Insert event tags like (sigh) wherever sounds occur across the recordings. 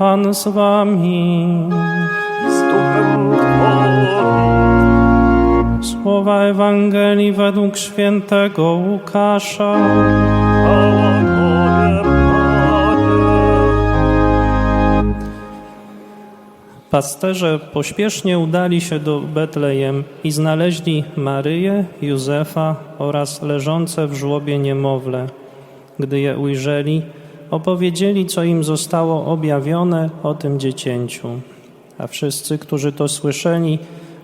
Pan z wami. z duchem Twoim. Słowa Ewangelii według świętego Łukasza. Chwała Tobie, Panie. Pasterze pośpiesznie udali się do Betlejem i znaleźli Maryję, Józefa oraz leżące w żłobie niemowlę. Gdy je ujrzeli, opowiedzieli, co im zostało objawione o tym dziecięciu. A wszyscy, którzy to słyszeli,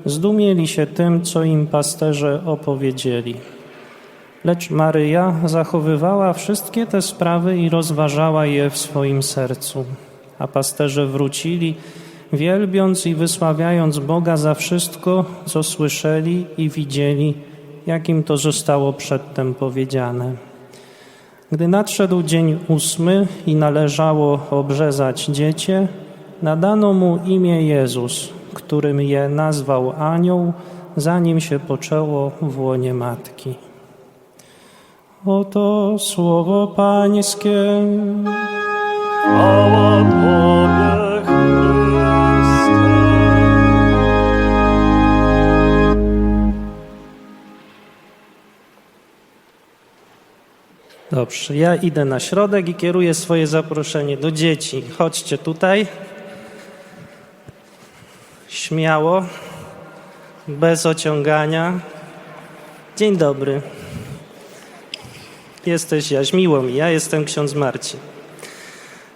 zdumieli się tym, co im pasterze opowiedzieli. Lecz Maryja zachowywała wszystkie te sprawy i rozważała je w swoim sercu. A pasterze wrócili, wielbiąc i wysławiając Boga za wszystko, co słyszeli i widzieli, jakim to zostało przedtem powiedziane. Gdy nadszedł dzień ósmy i należało obrzezać dziecię, nadano mu imię Jezus, którym je nazwał anioł, zanim się poczęło w łonie matki. Oto słowo Pańskie. Chwała Tobie, Dobrze, ja idę na środek i kieruję swoje zaproszenie do dzieci. Chodźcie tutaj. Śmiało, bez ociągania. Dzień dobry. Jesteś Jaś, miło mi. Ja jestem ksiądz Marcin.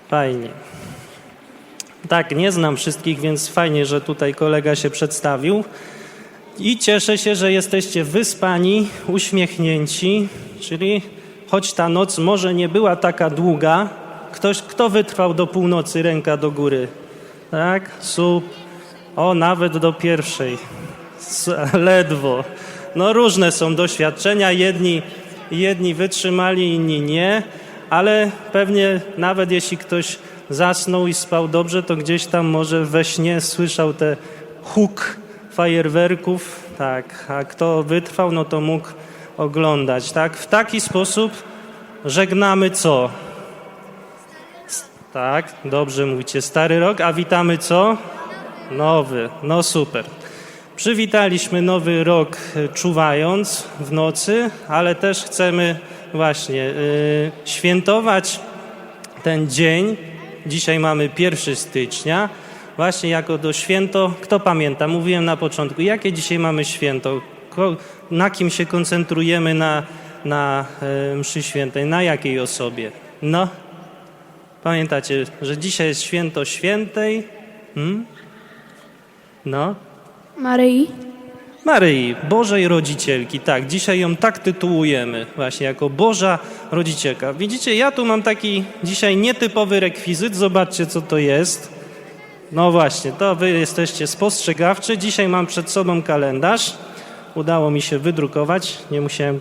Fajnie. Tak, nie znam wszystkich, więc fajnie, że tutaj kolega się przedstawił. I cieszę się, że jesteście wyspani, uśmiechnięci, czyli choć ta noc może nie była taka długa, ktoś, kto wytrwał do północy, ręka do góry. Tak? Sup. O, nawet do pierwszej. Ledwo. No różne są doświadczenia. Jedni, jedni wytrzymali, inni nie, ale pewnie nawet jeśli ktoś zasnął i spał dobrze, to gdzieś tam może we śnie słyszał te huk fajerwerków, tak, a kto wytrwał, no to mógł oglądać, tak. W taki sposób żegnamy co? Tak, dobrze mówicie, stary rok, a witamy co? Nowy, no super. Przywitaliśmy nowy rok e, czuwając w nocy, ale też chcemy właśnie y, świętować ten dzień. Dzisiaj mamy 1 stycznia. Właśnie jako to święto, kto pamięta? Mówiłem na początku, jakie dzisiaj mamy święto? Na kim się koncentrujemy na, na e, mszy świętej? Na jakiej osobie? No, pamiętacie, że dzisiaj jest święto świętej? Hmm? No, Maryi. Maryi, Bożej Rodzicielki. Tak, dzisiaj ją tak tytułujemy, właśnie jako Boża Rodzicielka. Widzicie, ja tu mam taki dzisiaj nietypowy rekwizyt. Zobaczcie, co to jest. No właśnie, to wy jesteście spostrzegawczy. Dzisiaj mam przed sobą kalendarz. Udało mi się wydrukować. Nie musiałem,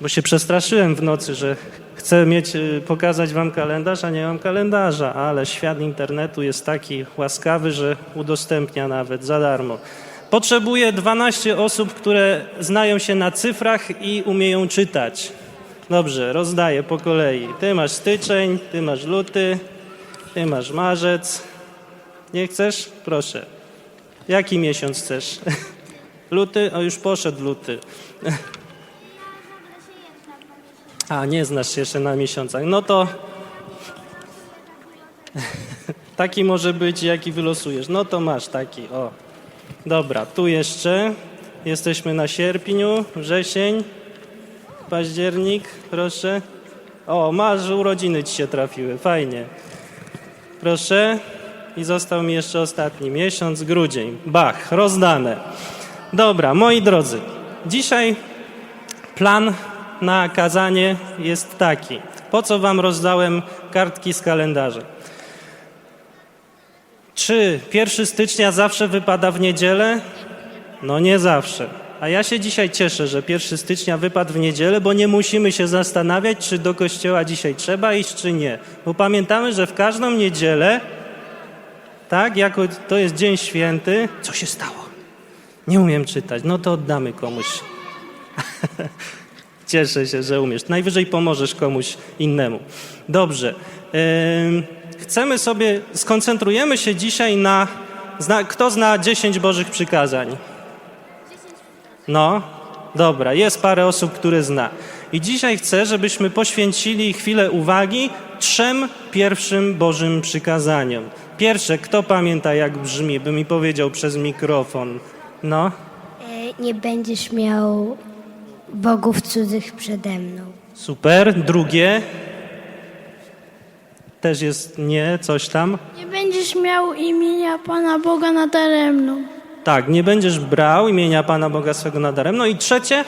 bo się przestraszyłem w nocy, że chcę mieć, y, pokazać wam kalendarz, a nie mam kalendarza. Ale świat internetu jest taki łaskawy, że udostępnia nawet za darmo. Potrzebuję 12 osób, które znają się na cyfrach i umieją czytać. Dobrze, rozdaję po kolei. Ty masz styczeń, ty masz luty, ty masz marzec. Nie chcesz? Proszę. Jaki miesiąc chcesz? (laughs) Luty? O, już poszedł luty. (laughs) A, nie znasz się jeszcze na miesiącach. No to (laughs) taki może być, jaki wylosujesz. No to masz taki, o. Dobra, tu jeszcze. Jesteśmy na sierpniu, wrzesień, październik, proszę. O, masz urodziny ci się trafiły, fajnie. Proszę. I został mi jeszcze ostatni miesiąc, grudzień. Bach, rozdane. Dobra, moi drodzy, dzisiaj plan na kazanie jest taki. Po co wam rozdałem kartki z kalendarza? Czy 1 stycznia zawsze wypada w niedzielę? No nie zawsze. A ja się dzisiaj cieszę, że 1 stycznia wypadł w niedzielę, bo nie musimy się zastanawiać, czy do kościoła dzisiaj trzeba iść, czy nie. Bo pamiętamy, że w każdą niedzielę, tak, jako to jest dzień święty, co się stało? Nie umiem czytać, no to oddamy komuś. (laughs) Cieszę się, że umiesz. Najwyżej pomożesz komuś innemu. Dobrze. Chcemy sobie, skoncentrujemy się dzisiaj na, kto zna 10 Bożych przykazań? No, dobra, jest parę osób, które zna. I dzisiaj chcę, żebyśmy poświęcili chwilę uwagi trzem pierwszym Bożym przykazaniom. Pierwsze, kto pamięta jak brzmi, by mi powiedział przez mikrofon. No, E, Nie będziesz miał bogów cudzych przede mną. super. Drugie, też jest nie, coś tam. Nie będziesz miał imienia Pana Boga nadaremno. Tak, nie będziesz brał imienia Pana Boga swego nadarem. No i trzecie,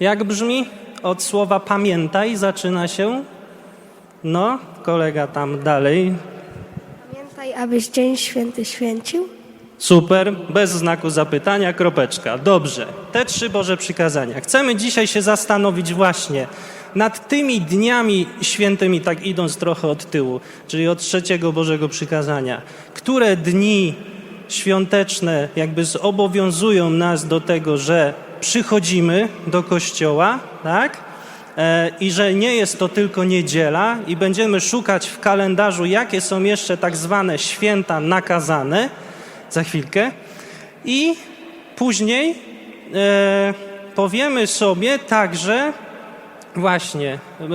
jak brzmi? Od słowa pamiętaj zaczyna się. No, kolega tam dalej. Pamiętaj, abyś dzień święty święcił. Super, bez znaku zapytania, kropeczka. Dobrze, te trzy Boże przykazania. Chcemy dzisiaj się zastanowić właśnie nad tymi dniami świętymi, tak idąc trochę od tyłu, czyli od trzeciego Bożego przykazania. Które dni świąteczne jakby zobowiązują nas do tego, że przychodzimy do kościoła, tak? E, i że nie jest to tylko niedziela i będziemy szukać w kalendarzu, jakie są jeszcze tak zwane święta nakazane za chwilkę i później e, powiemy sobie także właśnie e,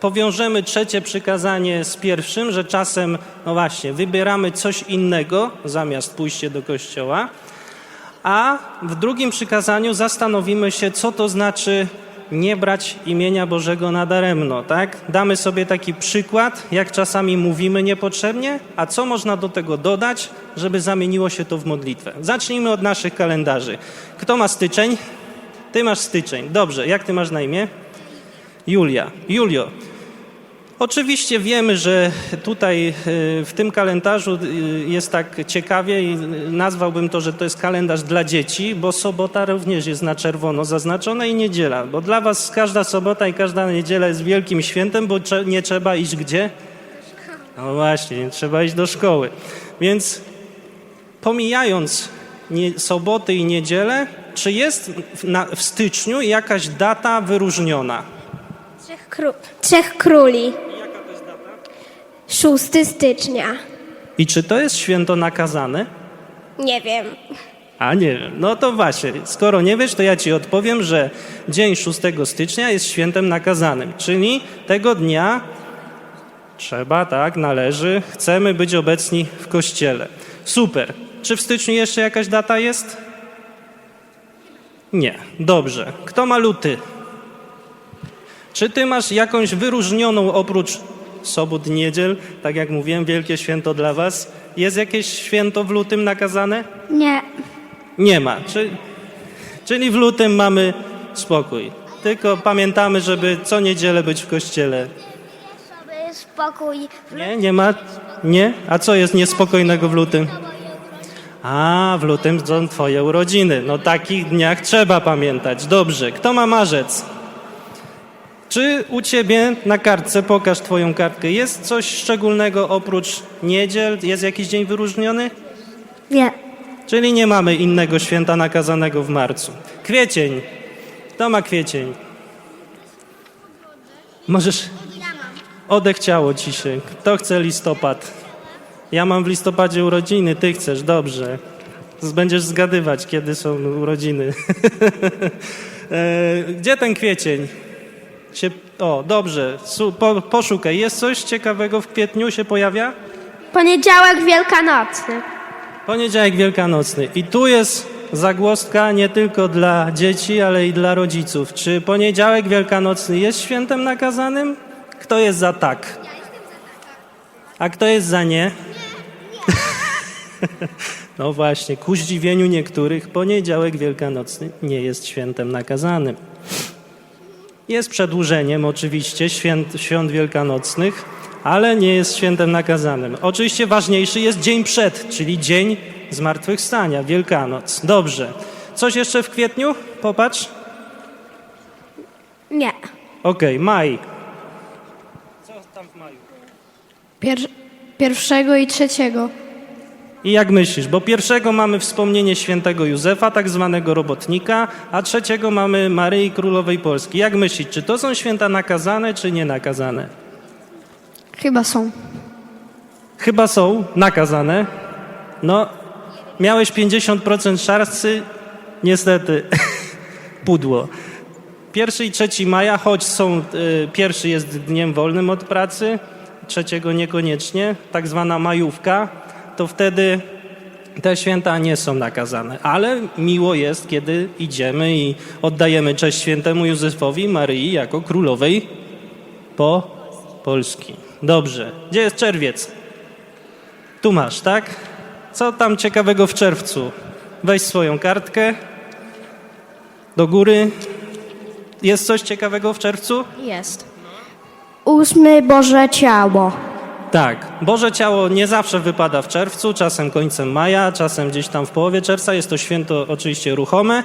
powiążemy trzecie przykazanie z pierwszym, że czasem no właśnie wybieramy coś innego zamiast pójście do kościoła. A w drugim przykazaniu zastanowimy się, co to znaczy nie brać imienia Bożego nadaremno, tak? Damy sobie taki przykład, jak czasami mówimy niepotrzebnie, a co można do tego dodać, żeby zamieniło się to w modlitwę. Zacznijmy od naszych kalendarzy. Kto ma styczeń? Ty masz styczeń. Dobrze, jak ty masz na imię? Julia. Julio, Oczywiście wiemy, że tutaj y, w tym kalendarzu y, jest tak ciekawie i nazwałbym to, że to jest kalendarz dla dzieci, bo sobota również jest na czerwono zaznaczona i niedziela, bo dla was każda sobota i każda niedziela jest wielkim świętem, bo nie trzeba iść gdzie? No właśnie, nie trzeba iść do szkoły. Więc pomijając nie, soboty i niedzielę, czy jest w, na, w styczniu jakaś data wyróżniona? Trzech, kró- Trzech Króli. 6 stycznia. I czy to jest święto nakazane? Nie wiem. A nie wiem. No to właśnie, skoro nie wiesz, to ja ci odpowiem, że dzień 6 stycznia jest świętem nakazanym, czyli tego dnia trzeba, tak, należy, chcemy być obecni w kościele. Super. Czy w styczniu jeszcze jakaś data jest? Nie. Dobrze. Kto ma luty? Czy ty masz jakąś wyróżnioną oprócz sobot, niedziel, tak jak mówiłem, wielkie święto dla was? Jest jakieś święto w lutym nakazane? Nie. Nie ma. Czy, czyli w lutym mamy spokój. Tylko pamiętamy, żeby co niedzielę być w kościele. Spokój. Nie, nie ma? Nie? A co jest niespokojnego w lutym? A, w lutym są twoje urodziny. No takich dniach trzeba pamiętać. Dobrze. Kto ma marzec? Czy u ciebie na kartce, pokaż twoją kartkę, jest coś szczególnego oprócz niedziel? Jest jakiś dzień wyróżniony? Nie. Czyli nie mamy innego święta nakazanego w marcu. Kwiecień. Kto ma kwiecień? Możesz. Odechciało ci się. Kto chce listopad? Ja mam w listopadzie urodziny, ty chcesz, dobrze. Będziesz zgadywać, kiedy są urodziny. (laughs) E, Gdzie ten kwiecień? Się... O, dobrze. Po, poszukaj. Jest coś ciekawego w kwietniu się pojawia? Poniedziałek wielkanocny. Poniedziałek Wielkanocny. I tu jest zagłoska nie tylko dla dzieci, ale i dla rodziców. Czy poniedziałek Wielkanocny jest świętem nakazanym? Kto jest za tak? A kto jest za nie? No właśnie, ku zdziwieniu niektórych poniedziałek Wielkanocny nie jest świętem nakazanym. Jest przedłużeniem oczywiście święt, świąt wielkanocnych, ale nie jest świętem nakazanym. Oczywiście ważniejszy jest dzień przed, czyli dzień zmartwychwstania, Wielkanoc. Dobrze. Coś jeszcze w kwietniu? Popatrz. Nie. Okej, maj. Co tam w maju? Pier- pierwszego i trzeciego. I jak myślisz, bo pierwszego mamy wspomnienie świętego Józefa, tak zwanego robotnika, a trzeciego mamy Maryi Królowej Polski. Jak myślisz, czy to są święta nakazane, czy nie nakazane? Chyba są. Chyba są nakazane. No, miałeś 50% szansy, niestety (laughs) pudło. Pierwszy i trzeci maja, choć są, y, pierwszy jest dniem wolnym od pracy, trzeciego niekoniecznie, tak zwana majówka, to wtedy te święta nie są nakazane. Ale miło jest, kiedy idziemy i oddajemy cześć świętemu Józefowi Maryi jako królowej po Polski. Dobrze. Gdzie jest czerwiec? Tu masz, tak? Co tam ciekawego w czerwcu? Weź swoją kartkę do góry. Jest coś ciekawego w czerwcu? Jest. Ósmy Boże Ciało. Tak. Boże Ciało nie zawsze wypada w czerwcu, czasem końcem maja, czasem gdzieś tam w połowie czerwca. Jest to święto oczywiście ruchome,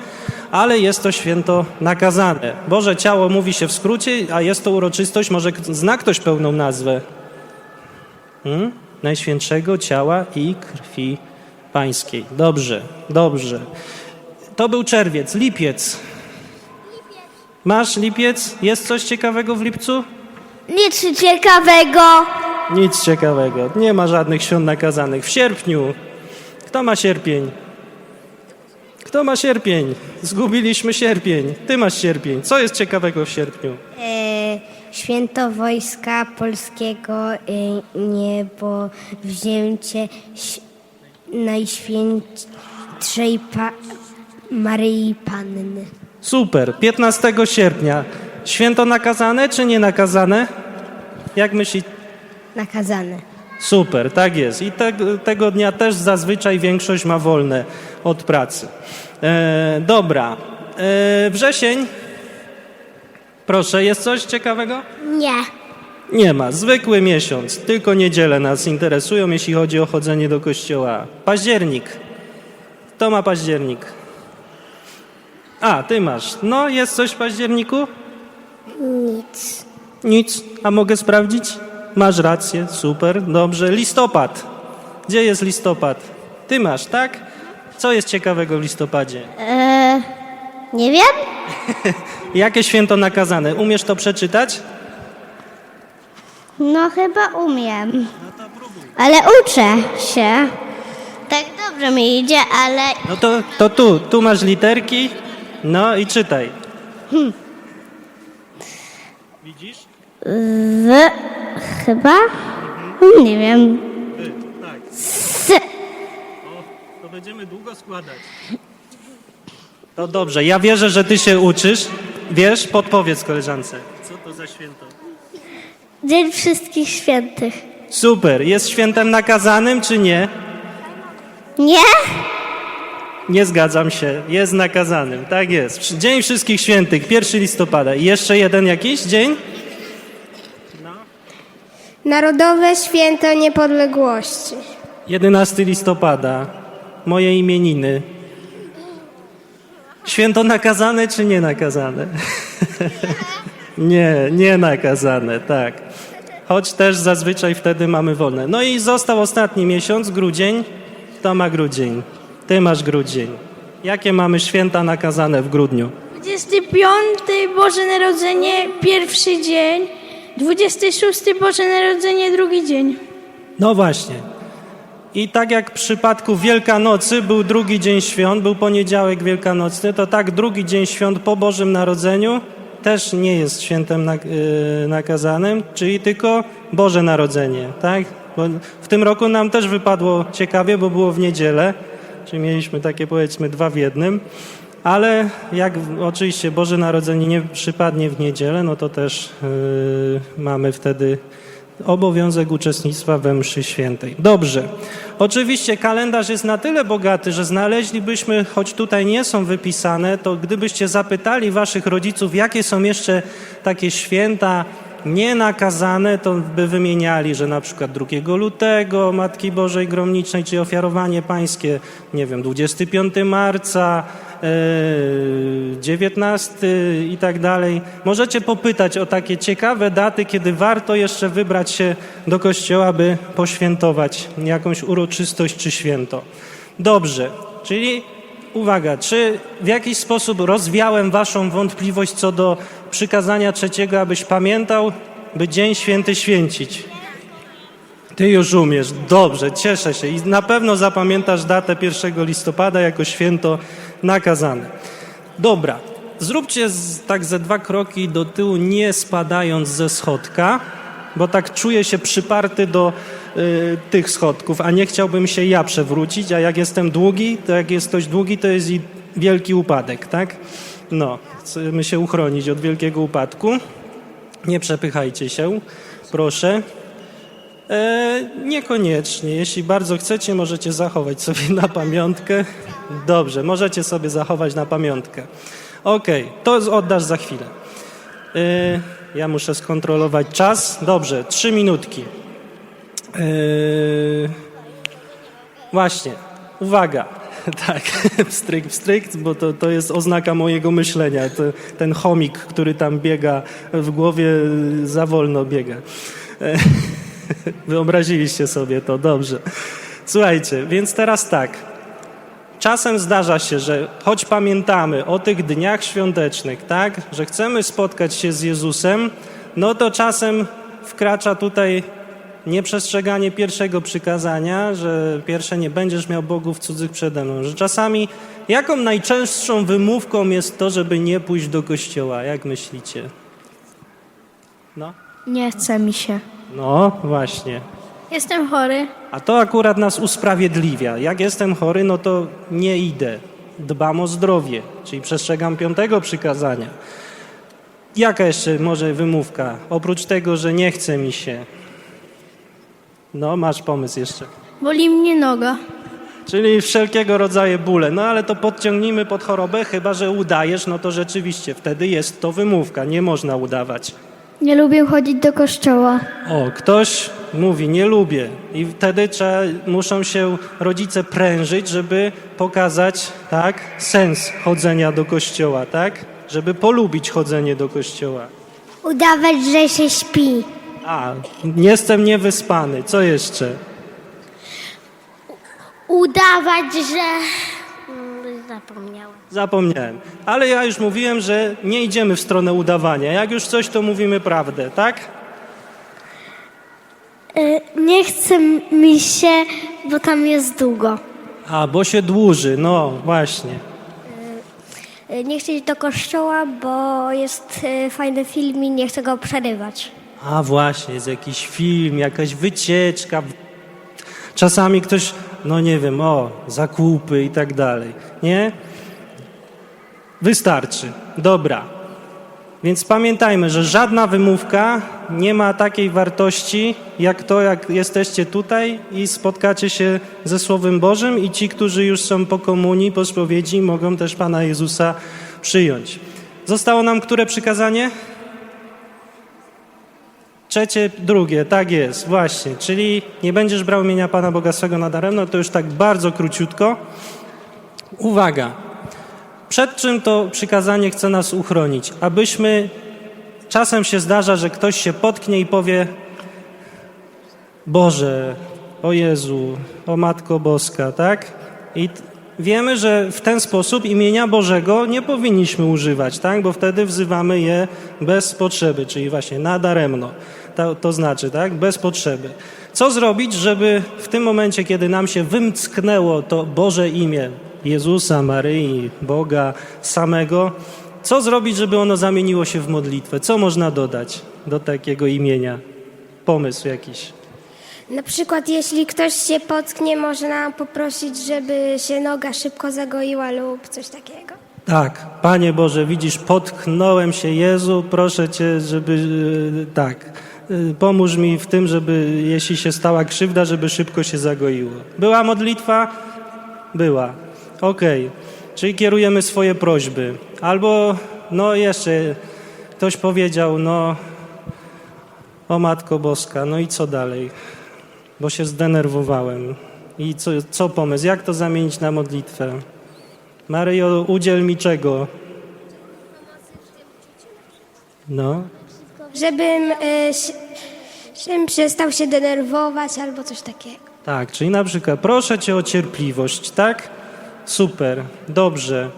ale jest to święto nakazane. Boże Ciało mówi się w skrócie, a jest to uroczystość, może zna ktoś pełną nazwę? Hmm? Najświętszego Ciała i Krwi Pańskiej. Dobrze, dobrze. To był czerwiec, lipiec. Masz lipiec? Jest coś ciekawego w lipcu? Nic ciekawego. Nic ciekawego. Nie ma żadnych świąt nakazanych. W sierpniu. Kto ma sierpień? Kto ma sierpień? Zgubiliśmy sierpień. Ty masz sierpień. Co jest ciekawego w sierpniu? E, święto Wojska Polskiego, e, niebo wzięcie Najświętszej pa- Maryi Panny. Super. 15 sierpnia. Święto nakazane czy nie nakazane? Jak myśli? Nakazane. Super, tak jest. I te, tego dnia też zazwyczaj większość ma wolne od pracy. E, dobra. E, wrzesień. Proszę, jest coś ciekawego? Nie. Nie ma. Zwykły miesiąc. Tylko niedziele nas interesują, jeśli chodzi o chodzenie do kościoła. Październik. Kto ma październik? A, ty masz. No, jest coś w październiku? Nic. Nic. A mogę sprawdzić? Masz rację. Super. Dobrze. Listopad. Gdzie jest listopad? Ty masz, tak? Co jest ciekawego w listopadzie? E, nie wiem. (laughs) Jakie święto nakazane? Umiesz to przeczytać? No chyba umiem. Ale uczę się. Tak dobrze mi idzie, ale No to, to tu. Tu masz literki. No i czytaj. Widzisz? z chyba? Nie wiem. Tak. S. To będziemy długo składać. To dobrze, ja wierzę, że ty się uczysz. Wiesz, podpowiedz koleżance. Co to za święto? Dzień Wszystkich Świętych. Super, jest świętem nakazanym czy nie? Nie? Nie zgadzam się, jest nakazanym, tak jest. Dzień Wszystkich Świętych, 1 listopada. I jeszcze jeden jakiś dzień? Narodowe Święto Niepodległości. 11 listopada, moje imieniny. Święto nakazane czy (laughs) nie nakazane? nie, nie nakazane, tak. Choć też zazwyczaj wtedy mamy wolne. No i został ostatni miesiąc, grudzień. Kto ma grudzień? Ty masz grudzień. Jakie mamy święta nakazane w grudniu? 25 Boże Narodzenie, pierwszy dzień. 26 Boże Narodzenie, drugi dzień. No właśnie. I tak jak w przypadku Wielkanocy był drugi dzień świąt, był poniedziałek wielkanocny, to tak drugi dzień świąt po Bożym Narodzeniu też nie jest świętem yy, nakazanym, czyli tylko Boże Narodzenie, tak? Bo w tym roku nam też wypadło ciekawie, bo było w niedzielę, czyli mieliśmy takie powiedzmy dwa w jednym, ale jak oczywiście Boże Narodzenie nie przypadnie w niedzielę, no to też yy, mamy wtedy obowiązek uczestnictwa we mszy świętej. Dobrze. Oczywiście kalendarz jest na tyle bogaty, że znaleźlibyśmy, choć tutaj nie są wypisane, to gdybyście zapytali waszych rodziców, jakie są jeszcze takie święta nienakazane, to by wymieniali, że na przykład 2 lutego Matki Bożej Gromnicznej, czy ofiarowanie pańskie, nie wiem, 25 marca, e, 19 i tak dalej. Możecie popytać o takie ciekawe daty, kiedy warto jeszcze wybrać się do kościoła, by poświętować jakąś uroczystość czy święto. Dobrze, czyli uwaga, czy w jakiś sposób rozwiałem waszą wątpliwość co do przykazania trzeciego, abyś pamiętał, by Dzień Święty święcić? Ty już umiesz. Dobrze, cieszę się. I na pewno zapamiętasz datę 1 listopada jako święto nakazane. Dobra, zróbcie z, tak ze dwa kroki do tyłu, nie spadając ze schodka, bo tak czuję się przyparty do y, tych schodków, a nie chciałbym się ja przewrócić, a jak jestem długi, to jak jest ktoś długi, to jest i wielki upadek, tak? No, chcemy się uchronić od wielkiego upadku. Nie przepychajcie się, proszę. E, niekoniecznie. Jeśli bardzo chcecie, możecie zachować sobie na pamiątkę. Dobrze, możecie sobie zachować na pamiątkę. Okej, to z- oddasz za chwilę. E, ja muszę skontrolować czas. Dobrze, trzy minutki. E, właśnie, uwaga. (laughs) Tak, pstryk, pstryk, bo to, to jest oznaka mojego myślenia. To, ten chomik, który tam biega w głowie, za wolno biega. (laughs) Wyobraziliście sobie to, dobrze. Słuchajcie, więc teraz tak. Czasem zdarza się, że choć pamiętamy o tych dniach świątecznych, tak, że chcemy spotkać się z Jezusem, no to czasem wkracza tutaj nieprzestrzeganie pierwszego przykazania, że pierwsze nie będziesz miał bogów cudzych przede mną. Że czasami jaką najczęstszą wymówką jest to, żeby nie pójść do kościoła? Jak myślicie? No, Nie chce mi się. no właśnie. Jestem chory. A to akurat nas usprawiedliwia. Jak jestem chory, no to nie idę. Dbam o zdrowie, czyli przestrzegam piątego przykazania. Jaka jeszcze może wymówka? Oprócz tego, że nie chce mi się. No, masz pomysł jeszcze. Boli mnie noga. Czyli wszelkiego rodzaju bóle. No ale to podciągnijmy pod chorobę, chyba że udajesz, no to rzeczywiście wtedy jest to wymówka. Nie można udawać. Nie lubię chodzić do kościoła. O, ktoś mówi, nie lubię. I wtedy trzeba, muszą się rodzice prężyć, żeby pokazać, tak, sens chodzenia do kościoła, tak? Żeby polubić chodzenie do kościoła. Udawać, że się śpi. A, jestem niewyspany. Co jeszcze? Udawać, że... Mm, Zapomniałem. Zapomniałem. Ale ja już mówiłem, że nie idziemy w stronę udawania. Jak już coś, to mówimy prawdę, tak? Nie chce mi się, bo tam jest długo. A, bo się dłuży. No, właśnie. Nie chcę iść do kościoła, bo jest y, fajny film i nie chcę go przerywać. A właśnie, jest jakiś film, jakaś wycieczka. Czasami ktoś, no nie wiem, o, zakupy i tak dalej. Nie? Wystarczy. Dobra. Więc pamiętajmy, że żadna wymówka nie ma takiej wartości, jak to, jak jesteście tutaj i spotkacie się ze Słowem Bożym i ci, którzy już są po komunii, po spowiedzi, mogą też Pana Jezusa przyjąć. Zostało nam które przykazanie? Trzecie, drugie, tak jest, właśnie. Czyli nie będziesz brał imienia Pana Boga swego nadaremno, to już tak bardzo króciutko. Uwaga, przed czym to przykazanie chce nas uchronić? Abyśmy, czasem się zdarza, że ktoś się potknie i powie Boże, o Jezu, o Matko Boska, tak? I wiemy, że w ten sposób imienia Bożego nie powinniśmy używać, tak? Bo wtedy wzywamy je bez potrzeby, czyli właśnie nadaremno. To, to znaczy, tak? Bez potrzeby. Co zrobić, żeby w tym momencie, kiedy nam się wymcknęło to Boże imię Jezusa, Maryi, Boga samego, co zrobić, żeby ono zamieniło się w modlitwę? Co można dodać do takiego imienia? Pomysł jakiś. Na przykład, jeśli ktoś się potknie, można poprosić, żeby się noga szybko zagoiła lub coś takiego. Tak, Panie Boże, widzisz, potknąłem się, Jezu, proszę Cię, żeby, e, tak, e, pomóż mi w tym, żeby, jeśli się stała krzywda, żeby szybko się zagoiło. Była modlitwa? Była. Okej, czyli kierujemy swoje prośby. Albo, no jeszcze, ktoś powiedział, no, o Matko Boska, no i co dalej? Bo się zdenerwowałem. I co, co pomysł? Jak to zamienić na modlitwę? Maryjo, udziel mi czego? No, Żebym, y, się- żebym przestał się denerwować albo coś takiego. tak, czyli na przykład proszę cię o cierpliwość, tak? Super, dobrze.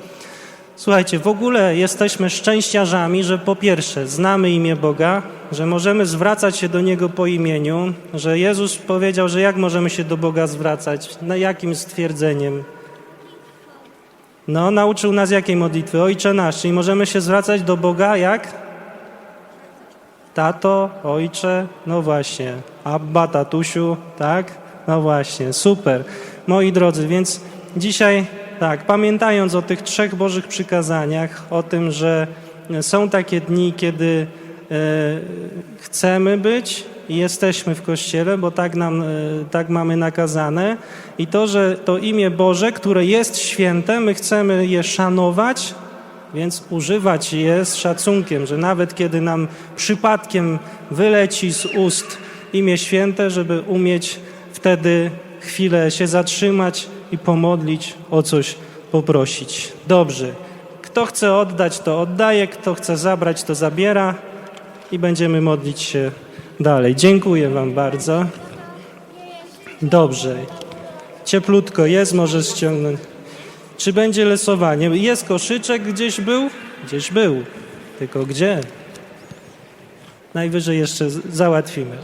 Słuchajcie, w ogóle jesteśmy szczęściarzami, że po pierwsze znamy imię Boga, że możemy zwracać się do Niego po imieniu, że Jezus powiedział, że jak możemy się do Boga zwracać, na jakim stwierdzeniem. No, nauczył nas jakiej modlitwy? Ojcze nasz, czyli możemy się zwracać do Boga jak? Tato, ojcze, no właśnie. Abba, tatusiu, tak? No właśnie, super. Moi drodzy, więc dzisiaj, tak, pamiętając o tych trzech Bożych przykazaniach, o tym, że są takie dni, kiedy e, chcemy być i jesteśmy w Kościele, bo tak, nam, e, tak mamy nakazane. I to, że to imię Boże, które jest święte, my chcemy je szanować, więc używać je z szacunkiem, że nawet kiedy nam przypadkiem wyleci z ust imię święte, żeby umieć wtedy chwilę się zatrzymać i pomodlić, o coś poprosić. Dobrze. Kto chce oddać, to oddaje, kto chce zabrać, to zabiera i będziemy modlić się dalej. Dziękuję Wam bardzo. Dobrze. Cieplutko jest, możesz ściągnąć. Czy będzie losowanie? Jest koszyczek gdzieś był? Gdzieś był. Tylko gdzie? Najwyżej jeszcze załatwimy.